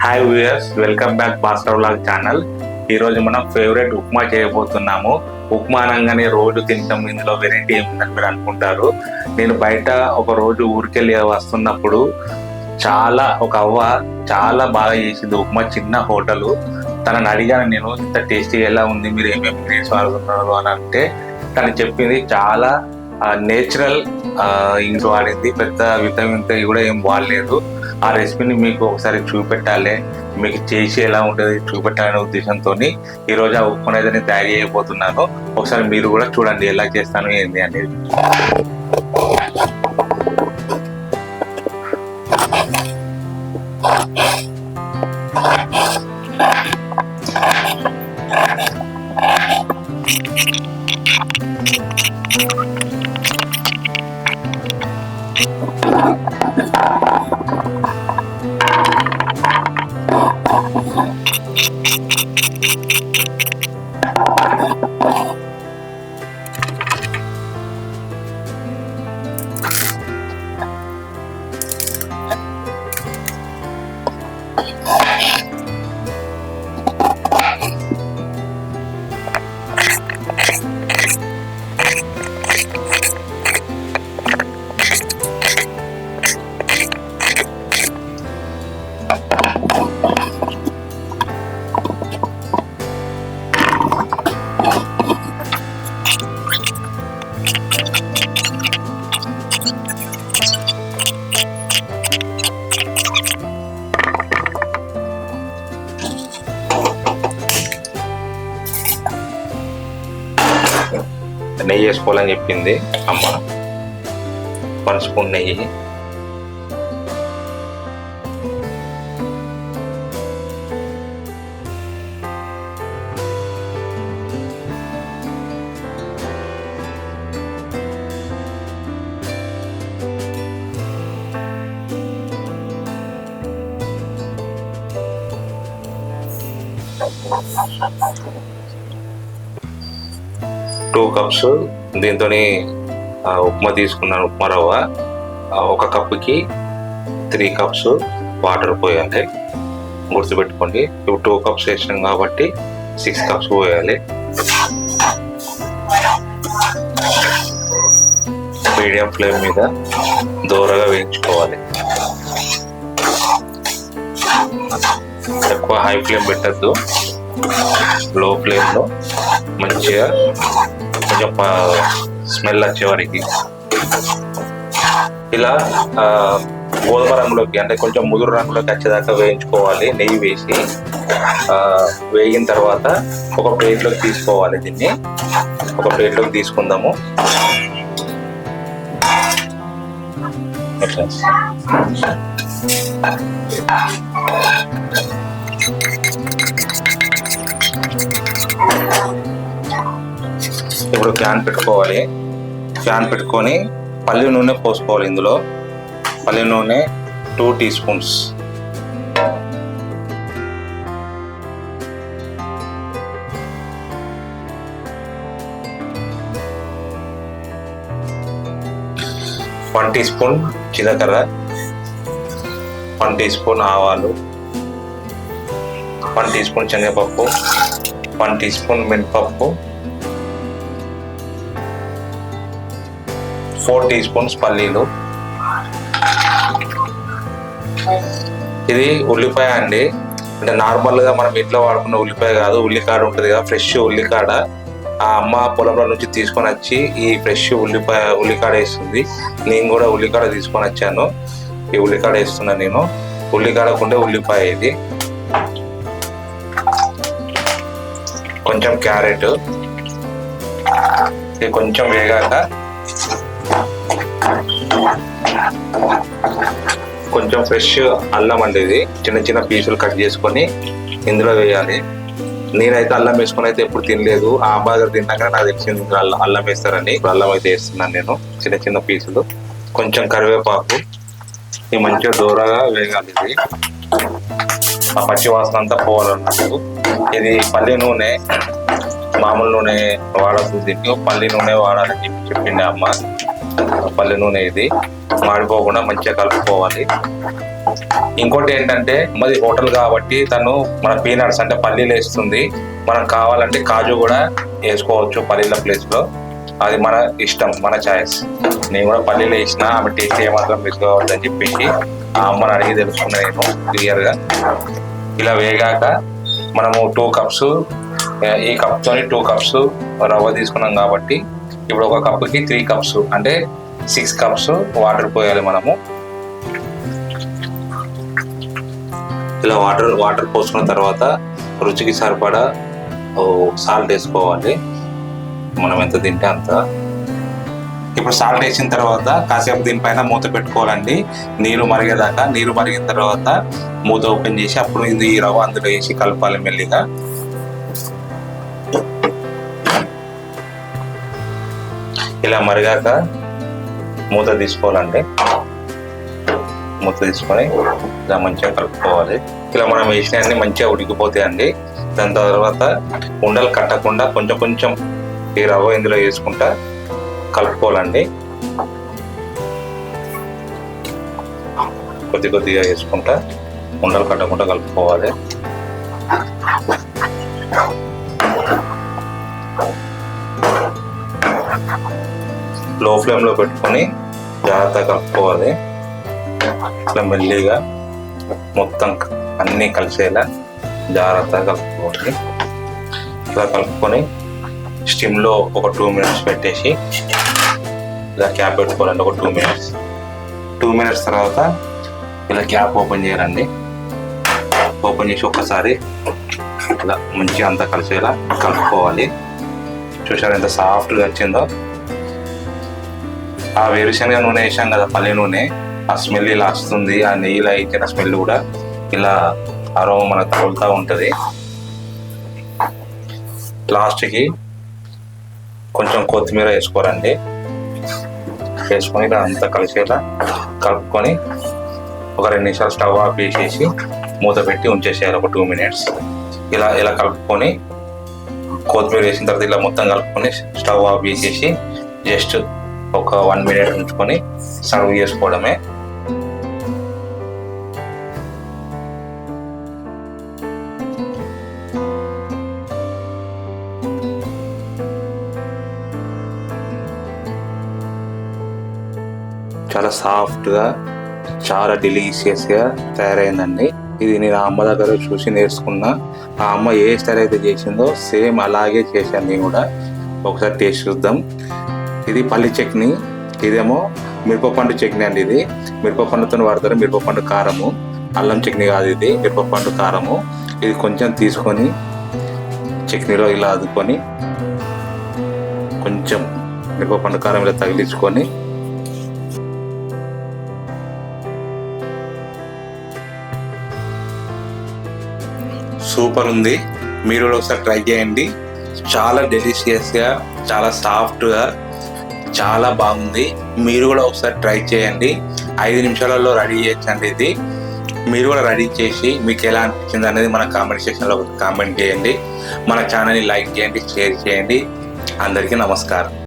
Hi viewers welcome back Bhaskar vlog channel ఈరోజు మనం favourite upma చేయబోతున్నాము. ఉప్మా అనగానే రోజు తింటాం. ఇందులో వెరైటీ ఏముందని మీరు అనుకుంటారు. నేను బయట ఒక రోజు ఊరికెళ్ళి వస్తున్నప్పుడు చాలా ఒక అవ్వ చాలా బాగా చేసింది ఉప్మా చిన్న హోటల్. తనని అడిగాను నేను ఇంత టేస్టీ ఎలా ఉంది? మీరు ఏమేమి ఇంగ్రీడియంట్స్ వాడుతున్నారు? అని అంటే తను చెప్పింది చాలా నేచురల్ ఇంగ్స్ వాడింది పెద్ద విటమిన్ కూడా ఏం వాడలేదు. ఆ రెసిపీని మీకు ఒకసారి చూపెట్టాలి. మీకు చేసి ఎలా ఉంటుంది చూపెట్టాలనే ఉద్దేశంతో ఈరోజు ఆ ఉప్పు అనేది నేను తయారు చేయబోతున్నాను. ఒకసారి మీరు కూడా చూడండి ఎలా చేస్తాను ఏంది అనేది. Thank you. నెయ్యి వేసుకోవాలని చెప్పింది అమ్మ. వన్ స్పూన్ నెయ్యి. టూ కప్స్ దీంతో ఉప్మా తీసుకున్నాను ఉప్మా రవ్వ ఒక కప్పుకి త్రీ కప్స్ వాటర్ పోయాలి. గుర్తుపెట్టుకోండి ఇప్పుడు టూ కప్స్ వేసినాం కాబట్టి సిక్స్ కప్స్ పోయాలి. మీడియం ఫ్లేమ్ మీద దూరగా వేయించుకోవాలి. ఎక్కువ హై ఫ్లేమ్ పెట్టద్దు. లో ఫ్లేమ్లో మంచిగా కొంచెం స్మెల్ వచ్చేవారికి ఇలా గోధుమ రంగులోకి అంటే కొంచెం ముదురు రంగులోకి వచ్చేదాకా వేయించుకోవాలి నెయ్యి వేసి. వేగిన తర్వాత ఒక ప్లేట్లోకి తీసుకోవాలి దీన్ని. ఒక ప్లేట్లోకి తీసుకుందాము. ఇట్లా. ఇప్పుడు ఫ్యాన్ పెట్టుకోవాలి. ఫ్యాన్ పెట్టుకొని పల్లి నూనె పోసుకోవాలి ఇందులో. పల్లి నూనె two teaspoons. One teaspoon జీలకర్ర. వన్ టీ స్పూన్ ఆవాలు. వన్ టీ స్పూన్ శనగపప్పు. వన్ టీ స్పూన్ మినపప్పు. ఫోర్ టీ స్పూన్స్ పల్లీలు. ఇది ఉల్లిపాయ అండి. అంటే నార్మల్గా మనం ఇంట్లో వాడుకున్న ఉల్లిపాయ కాదు ఉల్లికాడ ఉంటుంది కదా ఫ్రెష్ ఉల్లికాడ. ఆ అమ్మ పొలంలో నుంచి తీసుకొని వచ్చి ఈ ఫ్రెష్ ఉల్లిపాయ ఉల్లికాడ వేస్తుంది నేను కూడా ఉల్లికాడ తీసుకొని వచ్చాను. ఈ ఉల్లికాడ వేస్తున్నాను నేను. ఉల్లికాడకుండే ఉల్లిపాయ ఇది. కొంచెం క్యారెట్. ఇది కొంచెం వేగాక కొంచెం ఫ్రెష్ అల్లం అండి ఇది. చిన్న చిన్న పీసులు కట్ చేసుకొని ఇందులో వేయాలి. నేనైతే అల్లం వేసుకొని అయితే ఎప్పుడు తినలేదు. ఆ అబ్బాయి తిన్నాక నాకు తెలిసింది అల్లం అల్లం వేస్తారని. అల్లం అయితే వేస్తున్నాను నేను. చిన్న చిన్న పీసులు. కొంచెం కరివేపాకు. ఇది మంచిగా దూరగా వేగాలి ఇది. ఆ పచ్చి వాసన అంతా పోవాలన్నట్టు. ఇది పల్లి నూనె. మామూలు నూనె వాడద్దు. దీంట్లో పల్లి నూనె వాడాలని చెప్పి చెప్పింది అమ్మ. పల్లె నూనె ఇది. మాడిపోకుండా మంచిగా కలుపుకోవాలి. ఇంకోటి ఏంటంటే మరి హోటల్ కాబట్టి తను మన పీనట్స్ అంటే పల్లీలు వేస్తుంది. మనం కావాలంటే కాజు కూడా వేసుకోవచ్చు పల్లీల ప్లేస్లో. అది మన ఇష్టం మన చాయిస్ నేను కూడా పల్లీలు వేసిన ఆమె టేస్ట్ ఏమాత్రం మిస్ కావద్దని చెప్పేసి ఆ అమ్మని అడిగి తెలుసుకున్నా నేను క్లియర్గా. ఇలా వేగాక మనము టూ కప్స్ ఈ కప్తోని టూ కప్స్ రవ్వ తీసుకున్నాం కాబట్టి ఇప్పుడు ఒక కప్పుకి త్రీ కప్స్ అంటే సిక్స్ కప్స్ వాటర్ పోయాలి మనము. ఇలా వాటర్ వాటర్ పోసుకున్న తర్వాత రుచికి సరిపడా సాల్ట్ వేసుకోవాలి. మనం ఎంత తింటే అంత. ఇప్పుడు సాల్ట్ వేసిన తర్వాత కాసేపు దీనిపైన మూత పెట్టుకోవాలండి. నీరు మరిగేదాకా నీరు మరిగిన తర్వాత మూత ఓపెన్ చేసి అప్పుడు ఇది ఈ రవ్వ అందులో వేసి కలపాలి మెల్లిగా. ఇలా మరిగాక మూత తీసుకోవాలండి మూత తీసుకొని ఇలా మంచిగా కలుపుకోవాలి. ఇలా మనం వేసినవన్నీ మంచిగా ఉడికిపోతాయండి దాని తర్వాత ఉండలు కట్టకుండా కొంచెం కొంచెం ఈ రవ్వ ఇందులో వేసుకుంటా కలుపుకోవాలండి. కొద్ది కొద్దిగా వేసుకుంటా ఉండలు కట్టకుండా కలుపుకోవాలి. లో ఫ్లేమ్లో పెట్టుకొని జాగ్రత్తగా కలుపుకోవాలి ఇట్లా మెల్లిగా మొత్తం అన్నీ కలిసేలా జాగ్రత్తగా కలుపుకోవాలి. ఇలా కలుపుకొని స్టిమ్లో ఒక టూ మినిట్స్ పెట్టేసి ఇలా క్యాప్ పెట్టుకోవాలండి ఒక టూ మినిట్స్. టూ మినిట్స్ తర్వాత ఇలా క్యాప్ ఓపెన్ చేయాలండి. ఓపెన్ చేసి ఒక్కసారి ఇలా మంచిగా అంతా కలిసేలా కలుపుకోవాలి. చూసారు ఎంత సాఫ్ట్గా వచ్చిందో? ఆ వేరుశనగ నూనె వేసాం కదా పల్లె నూనె. ఆ స్మెల్ ఇలా వస్తుంది ఆ నెయ్యిలో ఇచ్చిన స్మెల్ కూడా ఇలా అరవ మనకు తగులుతూ ఉంటుంది. లాస్ట్కి కొంచెం కొత్తిమీర వేసుకోరండి. వేసుకొని ఇలా అంతా కలిసేలా కలుపుకొని ఒక రెండు నిమిషాలు స్టవ్ ఆఫ్ చేసేసి మూత పెట్టి ఉంచేసేయాలి ఒక టూ మినిట్స్. ఇలా ఇలా కలుపుకొని కొత్తిమీర వేసిన తర్వాత ఇలా మొత్తం కలుపుకొని స్టవ్ ఆఫ్ చేసేసి జస్ట్ ఒక వన్ మినిట్ ఉంచుకొని సర్వ్ చేసుకోవడమే. చాలా సాఫ్ట్గా చాలా డెలీషియస్గా తయారైందండి. ఇది నేను అమ్మ దగ్గర చూసి నేర్చుకున్నా. ఆ అమ్మ ఏ స్టైల్ అయితే చేసిందో సేమ్ అలాగే చేశాను నేను కూడా. ఒకసారి టేస్ట్ చూద్దాం. ఇది పల్లి చట్నీ ఇదేమో మిరపపండు చట్నీ అండి ఇది. మిరపపండుతో వాడతారు మిరపపండు కారము. అల్లం చట్నీ కాదు ఇది మిరపపండు కారము. ఇది కొంచెం తీసుకొని చట్నీలో ఇలా అదుకొని కొంచెం మిరపపండు కారం ఇలా తగిలించుకొని సూపర్ ఉంది. మీరు కూడా ఒకసారి ట్రై చేయండి. చాలా డెలిషియస్గా చాలా సాఫ్ట్గా చాలా బాగుంది. మీరు కూడా ఒకసారి ట్రై చేయండి. ఐదు నిమిషాలలో రెడీ చేయొచ్చండి ఇది. మీరు కూడా రెడీ చేసి మీకు ఎలా అనిపించింది అనేది మన కామెంట్ సెక్షన్లో కామెంట్ చేయండి. మన ఛానల్ని లైక్ చేయండి షేర్ చేయండి. అందరికీ నమస్కారం.